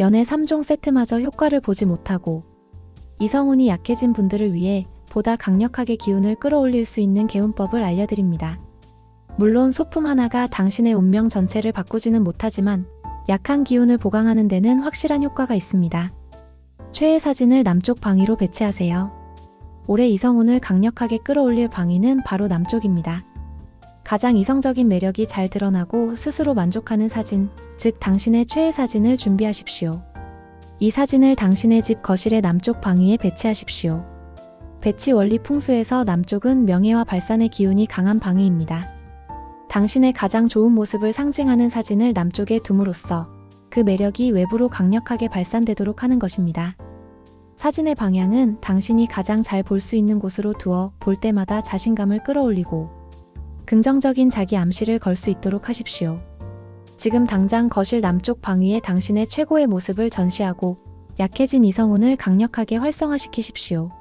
연애 3종 세트마저 효과를 보지 못하고 이성운이 약해진 분들을 위해 보다 강력하게 기운을 끌어올릴 수 있는 개운법을 알려드립니다. 물론 소품 하나가 당신의 운명 전체를 바꾸지는 못하지만 약한 기운을 보강하는 데는 확실한 효과가 있습니다. 최애 사진을 남쪽 방위로 배치하세요. 올해 이성운을 강력하게 끌어올릴 방위는 바로 남쪽입니다. 가장 이성적인 매력이 잘 드러나고 스스로 만족하는 사진, 즉 당신의 최애 사진을 준비하십시오. 이 사진을 당신의 집 거실의 남쪽 방위에 배치하십시오. 배치 원리 풍수에서 남쪽은 명예와 발산의 기운이 강한 방위입니다. 당신의 가장 좋은 모습을 상징하는 사진을 남쪽에 둠으로써 그 매력이 외부로 강력하게 발산되도록 하는 것입니다. 사진의 방향은 당신이 가장 잘 볼 수 있는 곳으로 두어 볼 때마다 자신감을 끌어올리고 긍정적인 자기 암시를 걸 수 있도록 하십시오. 지금 당장 거실 남쪽 방위에 당신의 최고의 모습을 전시하고 약해진 이성운을 강력하게 활성화시키십시오.